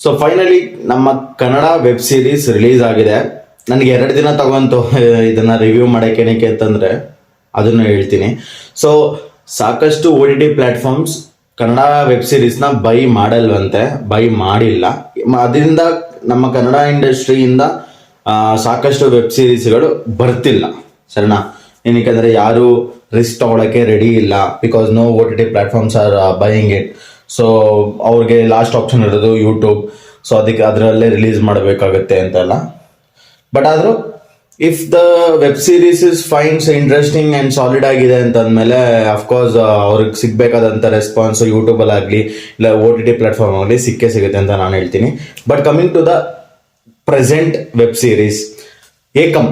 So finally ನಮ್ಮ Kannada web series release ಆಗಿದೆ. ನನಗೆ ಎರಡು ದಿನ ತಗೊಂತು, ಇದನ್ನ ರಿವ್ಯೂ ಮಾಡಕ್ಕೆ ಅಂತಂದ್ರೆ, ಅದನ್ನು ಹೇಳ್ತೀನಿ. ಸೊ ಸಾಕಷ್ಟು O T T platforms Kannada web ಸೀರೀಸ್ನ buy ಮಾಡಲ್ವಂತೆ ಬೈ ಮಾಡಿಲ್ಲ. ಅದರಿಂದ ನಮ್ಮ ಕನ್ನಡ ಇಂಡಸ್ಟ್ರಿಯಿಂದ ಸಾಕಷ್ಟು ವೆಬ್ ಸೀರೀಸ್ಗಳು ಬರ್ತಿಲ್ಲ. ಸರಿನಾ? ಏನಕ್ಕೆ ಯಾರು ರಿಸ್ಕ್ ತಗೊಳಕ್ಕೆ ರೆಡಿ ಇಲ್ಲ. Because no O T T platforms are buying it so ಅವ್ರಿಗೆ ಲಾಸ್ಟ್ ಆಪ್ಷನ್ ಇರೋದು ಯೂಟ್ಯೂಬ್ ಸೊ ಅದಕ್ಕೆ ಅದರಲ್ಲೇ ರಿಲೀಸ್ ಮಾಡಬೇಕಾಗುತ್ತೆ ಅಂತೆಲ್ಲ. ಬಟ್ ಆದರೂ if the web series is fines interesting and solid ಆಗಿದೆ ಅಂತಂದಮೇಲೆ ಅಫ್ಕೋರ್ಸ್ ಅವ್ರಿಗೆ ಸಿಗಬೇಕಾದಂಥ ರೆಸ್ಪಾನ್ಸ್ ಯೂಟ್ಯೂಬಲ್ಲಿ ಆಗಲಿ, ಇಲ್ಲ ಓ ಟಿ ಟಿ ಪ್ಲಾಟ್ಫಾರ್ಮ್ ಆಗಲಿ ಸಿಕ್ಕೇ ಸಿಗುತ್ತೆ ಅಂತ ನಾನು ಹೇಳ್ತೀನಿ. But coming to the present web series Ekam,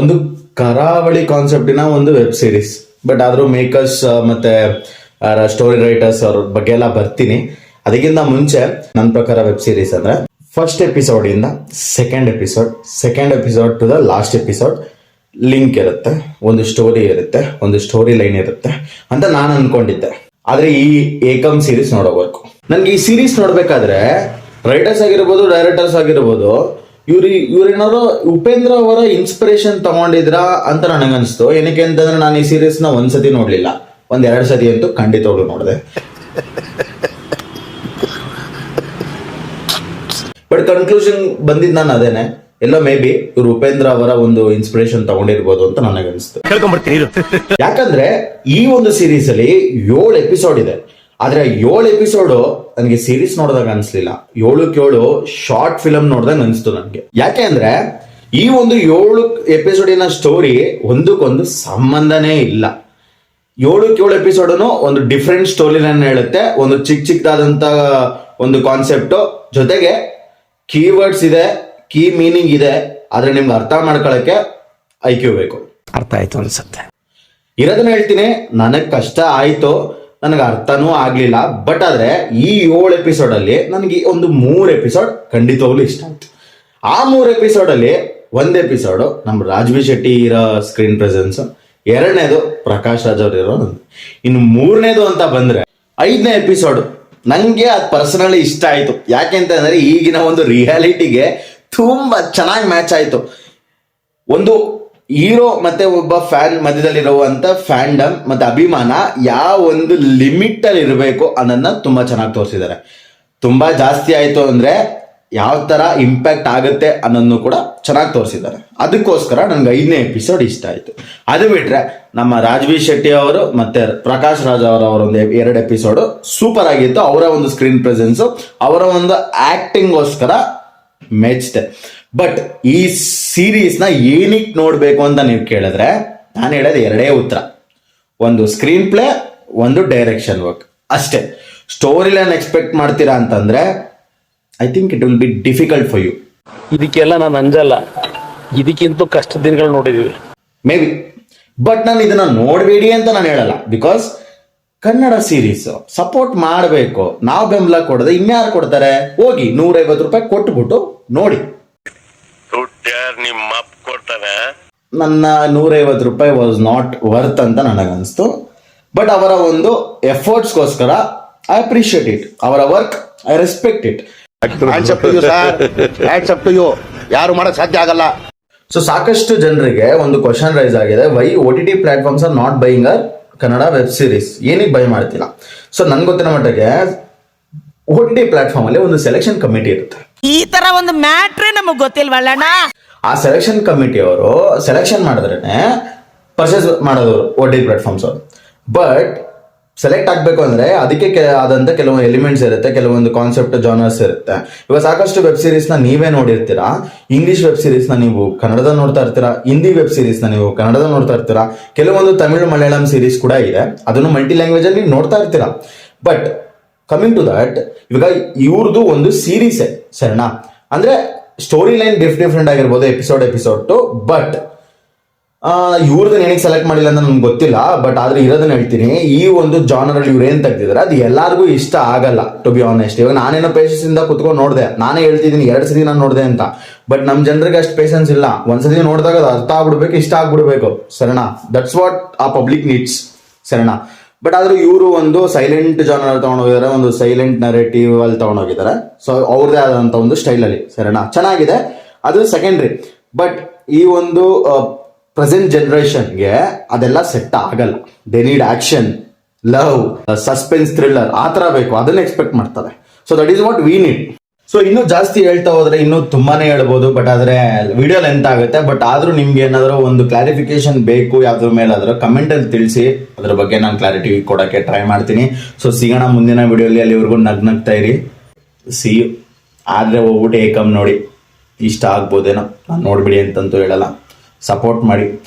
ಒಂದು ಕರಾವಳಿ ಕಾನ್ಸೆಪ್ಟಿನ ಒಂದು ವೆಬ್ ಸೀರೀಸ್ ಬಟ್ ಆದರೂ ಮೇಕರ್ಸ್ ಮತ್ತೆ ಸ್ಟೋರಿ ರೈಟರ್ಸ್ ಅವ್ರ ಬಗ್ಗೆ ಎಲ್ಲ ಬರ್ತೀನಿ. ಅದಕ್ಕಿಂತ ಮುಂಚೆ ನನ್ನ ಪ್ರಕಾರ ವೆಬ್ ಸೀರೀಸ್ ಅಂದ್ರೆ ಫಸ್ಟ್ ಎಪಿಸೋಡ್ ಇಂದ second episode second episode to the last episode link ಇರುತ್ತೆ, ಒಂದು ಸ್ಟೋರಿ ಇರುತ್ತೆ, ಒಂದು ಸ್ಟೋರಿ ಲೈನ್ ಇರುತ್ತೆ ಅಂತ ನಾನು ಅನ್ಕೊಂಡಿದ್ದೆ. ಆದ್ರೆ ಈ ಏಕಂ ಸೀರೀಸ್ ನೋಡೋಬೇಕು. ನನ್ಗೆ ಈ ಸೀರೀಸ್ ನೋಡ್ಬೇಕಾದ್ರೆ ರೈಟರ್ಸ್ ಆಗಿರ್ಬೋದು ಡೈರೆಕ್ಟರ್ಸ್ ಆಗಿರ್ಬೋದು, ಇವ್ರ, ಇವ್ರೇನಾದ್ರು ಉಪೇಂದ್ರ ಅವರ ಇನ್ಸ್ಪಿರೇಷನ್ ತಗೊಂಡಿದ್ರಾ ಅಂತ ನನಗನ್ಸ್ತು. ಏನಕ್ಕೆ ಅಂತಂದ್ರೆ ನಾನು ಈ ಸೀರೀಸ್ನ ಒಂದ್ಸತಿ ನೋಡ್ಲಿಲ್ಲ. ಒಂದ್ ಎರಡು ಸತಿ ಅಂತೂ ಖಂಡಿತವಾಗ್ಲು ನೋಡಿದೆ. ಬಟ್ ಕನ್ಕ್ಲೂಷನ್ ಬಂದಿದ್ದು ನಾನು ಅದೇನೆ. ಎಲ್ಲ ಮೇ ಬಿ ಇವ್ರು ಉಪೇಂದ್ರ ಅವರ ಒಂದು ಇನ್ಸ್ಪಿರೇಷನ್ ತಗೊಂಡಿರ್ಬೋದು ಅಂತ ನನಗೆ ಅನಿಸ್ತು. ಯಾಕಂದ್ರೆ ಈ ಒಂದು ಸೀರೀಸ್ ಅಲ್ಲಿ ಏಳು ಎಪಿಸೋಡ್ ಇದೆ. ಆದ್ರೆ ಏಳು ಎಪಿಸೋಡ್ ನನಗೆ ಸೀರೀಸ್ ನೋಡಿದಾಗ ಅನ್ಸ್ಲಿಲ್ಲ. ಏಳು ಕೇಳು ಶಾರ್ಟ್ ಫಿಲಮ್ ನೋಡಿದಾಗ ಅನಿಸ್ತು ನನಗೆ. ಯಾಕೆ ಅಂದ್ರೆ ಈ ಒಂದು ಏಳು ಎಪಿಸೋಡಿನ ಸ್ಟೋರಿ ಒಂದಕ್ಕೊಂದು ಸಂಬಂಧನೇ ಇಲ್ಲ. ಏಳು ಎಪಿಸೋಡನು ಒಂದು ಡಿಫ್ರೆಂಟ್ ಸ್ಟೋರಿ ಲೈನ್ ಹೇಳುತ್ತೆ. ಒಂದು ಚಿಕ್ಕ ಚಿಕ್ಕದಾದಂತ ಒಂದು ಕಾನ್ಸೆಪ್ಟ್ ಜೊತೆಗೆ ಕೀವರ್ಡ್ಸ್ ಇದೆ ಕೀ ಮೀನಿಂಗ್ ಇದೆ. ಆದ್ರೆ ನಿಮ್ಗೆ ಅರ್ಥ ಮಾಡ್ಕೊಳಕ್ಕೆ ಐಕ್ಯೂ ಬೇಕು. ಅರ್ಥ ಆಯ್ತು ಅನ್ಸುತ್ತೆ. ಇರೋದನ್ನ ಹೇಳ್ತೀನಿ. ನನಗ್ ಕಷ್ಟ ಆಯ್ತು. ನನಗೆ ಅರ್ಥನೂ ಆಗ್ಲಿಲ್ಲ. ಬಟ್ ಆದ್ರೆ ಈ ಏಳು ಎಪಿಸೋಡ್ ಅಲ್ಲಿ ನನಗೆ ಒಂದು ಮೂರು ಎಪಿಸೋಡ್ ಖಂಡಿತವಾಗ್ಲೂ ಇಷ್ಟ ಆಯ್ತು. ಆ ಮೂರು ಎಪಿಸೋಡ್ ಅಲ್ಲಿ ಒಂದ್ ಎಪಿಸೋಡ್ ನಮ್ಮ ರಾಜ್ವಿ ಶೆಟ್ಟಿ ಇರೋ ಸ್ಕ್ರೀನ್ ಪ್ರೆಸೆನ್ಸ್ ಎರಡನೇದು ಪ್ರಕಾಶ್ ರಾಜ್ ಅವ್ರು ಇರೋ ಇನ್ನು ಮೂರನೇದು ಅಂತ ಬಂದ್ರೆ ಐದನೇ ಎಪಿಸೋಡ್ ನಂಗೆ ಅದು ಪರ್ಸನಲಿ ಇಷ್ಟ ಆಯ್ತು. ಯಾಕೆ ಅಂತಂದ್ರೆ ಈಗಿನ ಒಂದು ರಿಯಾಲಿಟಿಗೆ ತುಂಬಾ ಚೆನ್ನಾಗಿ ಮ್ಯಾಚ್ ಆಯ್ತು. ಒಂದು ಹೀರೋ ಮತ್ತೆ ಒಬ್ಬ ಫ್ಯಾನ್ ಮಧ್ಯದಲ್ಲಿರುವಂತ ಫ್ಯಾಂಡಮ್ ಮತ್ತೆ ಅಭಿಮಾನ ಯಾವ ಒಂದು ಲಿಮಿಟ್ ಅಲ್ಲಿ ಇರಬೇಕು ಅನ್ನೋದನ್ನ ತುಂಬಾ ಚೆನ್ನಾಗಿ ತೋರಿಸಿದ್ದಾರೆ. ತುಂಬಾ ಜಾಸ್ತಿ ಆಯ್ತು ಅಂದ್ರೆ ಯಾವ ತರ ಇಂಪ್ಯಾಕ್ಟ್ ಆಗುತ್ತೆ ಅನ್ನೋದನ್ನು ಕೂಡ ಚೆನ್ನಾಗಿ ತೋರಿಸಿದ್ದಾರೆ. ಅದಕ್ಕೋಸ್ಕರ ನನಗೆ ಐದನೇ ಎಪಿಸೋಡ್ ಇಷ್ಟ ಆಯ್ತು. ಅದು ಬಿಟ್ರೆ ನಮ್ಮ ರಾಜ್ವಿ ಶೆಟ್ಟಿ ಅವರು ಮತ್ತೆ ಪ್ರಕಾಶ್ ರಾಜ್ ಅವರ ಒಂದು ಎರಡು ಎಪಿಸೋಡು ಸೂಪರ್ ಆಗಿತ್ತು. ಅವರ ಒಂದು ಸ್ಕ್ರೀನ್ ಪ್ರೆಸೆನ್ಸ್ ಅವರ ಒಂದು ಆಕ್ಟಿಂಗ್ಗೋಸ್ಕರ ಮೆಚ್ಚಿದೆ ಬಟ್ ಈ ಸೀರೀಸ್ನ ಏನಕ್ಕೆ ನೋಡ್ಬೇಕು ಅಂತ ನೀವು ಕೇಳಿದ್ರೆ ನಾನು ಹೇಳೋದು ಎರಡೇ ಉತ್ತರ. ಒಂದು ಸ್ಕ್ರೀನ್ ಪ್ಲೇ ಒಂದು ಡೈರೆಕ್ಷನ್ ವರ್ಕ್ ಅಷ್ಟೇ. ಸ್ಟೋರಿ ಲೈನ್ ಎಕ್ಸ್ಪೆಕ್ಟ್ ಮಾಡ್ತೀರಾ ಅಂತಂದ್ರೆ I think it will be difficult for you ಇದಕ್ಕೆಲ್ಲ ನಾನು ಅಂಜಲ್ಲ. ಇದಕ್ಕಿಂತ ಕಷ್ಟ ದಿನಗಳು ನೋಡಿದೀವಿ. ಮೇ ಬಿ ಬಟ್ ನಾನು ಇದನ್ನ ನೋಡಬೇಡಿ ಅಂತ ನಾನು ಹೇಳಲ್ಲ. ಬಿಕಾಸ್ ಕನ್ನಡ ಸೀರೀಸ್ ಸಪೋರ್ಟ್ ಮಾಡಬೇಕು. ನಾವು ಬೆಂಬಲ ಕೊಡದೆ ಇನ್ಯಾರು ಕೊಡ್ತಾರೆ? ಹೋಗಿ ನೂರೈವತ್ತು ರೂಪಾಯಿ ಕೊಟ್ಬಿಟ್ಟು ನೋಡಿ. ನಿಮ್ಮ ಕೊಡ್ತಾನೆ ನನ್ನ ನೂರೈವತ್ತು ರೂಪಾಯಿ ವಾಸ್ ನಾಟ್ ವರ್ತ್ ಅಂತ ನನಗನ್ನಿಸ್ತು ಬಟ್ ಅವರ ಒಂದು ಎಫರ್ಟ್ಸ್ಗೋಸ್ಕರ ಐ ಅಪ್ರಿಷಿಯೇಟ್ ಇಟ್ ಅವರ work I respect it to to ಯಾರು ಮಾಡಕ್ ಸಾಧ್ಯ ಆಗಲ್ಲ. ಸೊ ಸಾಕಷ್ಟು ಜನರಿಗೆ ಒಂದು ಕ್ವಶನ್ ರೈಸ್ ಆಗಿದೆ. Why O T T platforms are not buying uh Kannada web series ಏನಕ್ಕೆ ಬೈ ಮಾಡ್ತಿಲ್ಲ ಸೊ ನನ್ಗೆ ಗೊತ್ತಿನ ಮಟ್ಟಿಗೆ ಒ ಟಿ ಟಿ ಪ್ಲಾಟ್ಫಾರ್ಮ್ ಅಲ್ಲಿ ಒಂದು ಸೆಲೆಕ್ಷನ್ ಕಮಿಟಿ ಇರುತ್ತೆ. ಈ ತರ ಒಂದು ಮ್ಯಾಟ್ರೇ ನಮಗೆ ಗೊತ್ತಿಲ್ವಲ್ಲಣ್ಣ? ಆ ಸೆಲೆಕ್ಷನ್ ಕಮಿಟಿ ಅವರು ಸೆಲೆಕ್ಷನ್ ಮಾಡಿದ್ರೆ ಪರ್ಚೇಸ್ ಮಾಡೋದು ಒ ಟಿ ಪ್ಲಾಟ್ಫಾರ್ಮ್ಸ್ ಅವರು. ಬಟ್ ಸೆಲೆಕ್ಟ್ ಆಗಬೇಕು ಅಂದ್ರೆ ಅದಕ್ಕೆ ಆದಂತ ಕೆಲವು ಎಲಿಮೆಂಟ್ಸ್ ಇರುತ್ತೆ, ಕೆಲವೊಂದು ಕಾನ್ಸೆಪ್ಟ್ ಜಾನರ್ಸ್ ಇರುತ್ತೆ. ಇವಾಗ ಸಾಕಷ್ಟು ವೆಬ್ ಸೀರೀಸ್ನ ನೀವೇ ನೋಡಿರ್ತೀರಾ? ಇಂಗ್ಲಿಷ್ ವೆಬ್ ಸೀರೀಸ್ನ ನೀವು ಕನ್ನಡದ ನೋಡ್ತಾ ಇರ್ತೀರಾ? ಹಿಂದಿ ವೆಬ್ ಸೀರೀಸ್ನ ನೀವು ಕನ್ನಡದ ನೋಡ್ತಾ ಇರ್ತೀರಾ? ಕೆಲವೊಂದು ತಮಿಳು ಮಲಯಾಳಂ ಸೀರೀಸ್ ಕೂಡ ಇದೆ. ಅದನ್ನು ಮಲ್ಟಿ ಲ್ಯಾಂಗ್ವೇಜ್ ಅಲ್ಲಿ ನೋಡ್ತಾ ಇರ್ತೀರಾ? ಬಟ್ ಕಮಿಂಗ್ ಟು ದಟ್ ಇವಾಗ ಇವ್ರದ್ದು ಒಂದು ಸೀರೀಸೇ ಸರಿನಾ ಅಂದ್ರೆ ಸ್ಟೋರಿ ಲೈನ್ ಡಿಫ್ ಡಿಫ್ರೆಂಟ್ ಆಗಿರ್ಬೋದು ಎಪಿಸೋಡ್ ಎಪಿಸೋಡ್ ಟು ಬಟ್ ಇವ್ರದನ್ನ ಏನಕ್ಕೆ ಸೆಲೆಕ್ಟ್ ಮಾಡಿಲ್ಲ ಅಂತ ನನ್ಗೆ ಗೊತ್ತಿಲ್ಲ ಬಟ್ ಆದ್ರೆ ಇರೋದನ್ನ ಹೇಳ್ತೀನಿ. ಈ ಒಂದು ಜಾನರಲ್ಲಿ ಇವ್ರು ಏನ್ ತೆಗ್ದಿದ್ರೆ, ಅದು ಎಲ್ಲಾರ್ಗೂ ಇಷ್ಟ ಆಗಲ್ಲ ಟು ಬಿ ಆನೆಸ್ಟ್ ಇವಾಗ ನಾನೇನೋ ಪೇಷನ್ಸ್ ಇಂದ ಕುತ್ಕೊಂಡು ನೋಡಿದೆ. ನಾನೇ ಹೇಳ್ತಿದ್ದೀನಿ, ಎರಡು ಸತಿ ನಾನು ನೋಡಿದೆ ಅಂತ. ಬಟ್ ನಮ್ಮ ಜನರಿಗೆ ಅಷ್ಟು ಪೇಷನ್ಸ್ ಇಲ್ಲ. ಒಂದ್ಸತಿ ನೋಡಿದಾಗ ಅದು ಅರ್ಥ ಆಗ್ಬಿಡ್ಬೇಕು, ಇಷ್ಟ ಆಗ್ಬಿಡ್ಬೇಕು. ಸರಣ ದಟ್ಸ್ ವಾಟ್ ಆ ಪಬ್ಲಿಕ್ ನೀಡ್ಸ್ ಸರಣ ಬಟ್ ಆದ್ರೂ ಇವರು ಒಂದು ಸೈಲೆಂಟ್ ಜಾನರ್ ತಗೊಂಡೋಗಿದ್ದಾರೆ ಒಂದು ಸೈಲೆಂಟ್ ನರೇಟಿವ್ ಅಲ್ಲಿ ತಗೊಂಡೋಗಿದ್ದಾರೆ ಸೊ ಅವ್ರದೇ ಆದಂತ ಒಂದು ಸ್ಟೈಲ್ ಅಲ್ಲಿ. ಸರಿನಾ? ಚೆನ್ನಾಗಿದೆ. ಅದು ಸೆಕೆಂಡ್ರಿ ಬಟ್ ಈ ಒಂದು ಪ್ರೆಸೆಂಟ್ ಜನರೇಷನ್ಗೆ ಅದೆಲ್ಲ ಸೆಟ್ ಆಗಲ್ಲ. They need action love suspense thriller ಆ ಥರ ಬೇಕು. ಅದನ್ನ ಎಕ್ಸ್ಪೆಕ್ಟ್ ಮಾಡ್ತಾರೆ. So that is what we need so ಇನ್ನೂ ಜಾಸ್ತಿ ಹೇಳ್ತಾ ಹೋದ್ರೆ ಇನ್ನೂ ತುಂಬಾನೇ ಹೇಳ್ಬೋದು ಬಟ್ ಆದ್ರೆ ವಿಡಿಯೋ ಲೆಂತ್ ಆಗುತ್ತೆ. ಬಟ್ ಆದ್ರೂ ನಿಮ್ಗೆ ಏನಾದರೂ ಒಂದು ಕ್ಲಾರಿಫಿಕೇಶನ್ ಬೇಕು, ಯಾವ್ದ್ರ ಮೇಲಾದ್ರೂ ಕಮೆಂಟ್ ಅಲ್ಲಿ ತಿಳಿಸಿ. ಅದ್ರ ಬಗ್ಗೆ ನಾನು ಕ್ಲಾರಿಟಿ ಕೊಡಕ್ಕೆ ಟ್ರೈ ಮಾಡ್ತೀನಿ. ಸೊ ಸಿಗೋಣ ಮುಂದಿನ ವಿಡಿಯೋಲಿ ಅಲ್ಲಿವರೆಗೂ ನಗ್ ನಗ್ತಾ ಇರಿ. ಸಿ ಆದ್ರೆ ಹೋಗ್ಬಿಟ್ಟು ಏಕಮ್ ನೋಡಿ. ಇಷ್ಟ ಆಗ್ಬೋದೇನೋ. ನಾನು ನೋಡ್ಬಿಡಿ ಅಂತಂತೂ ಹೇಳಲ್ಲ. ಸಪೋರ್ಟ್ ಮಾಡಿ.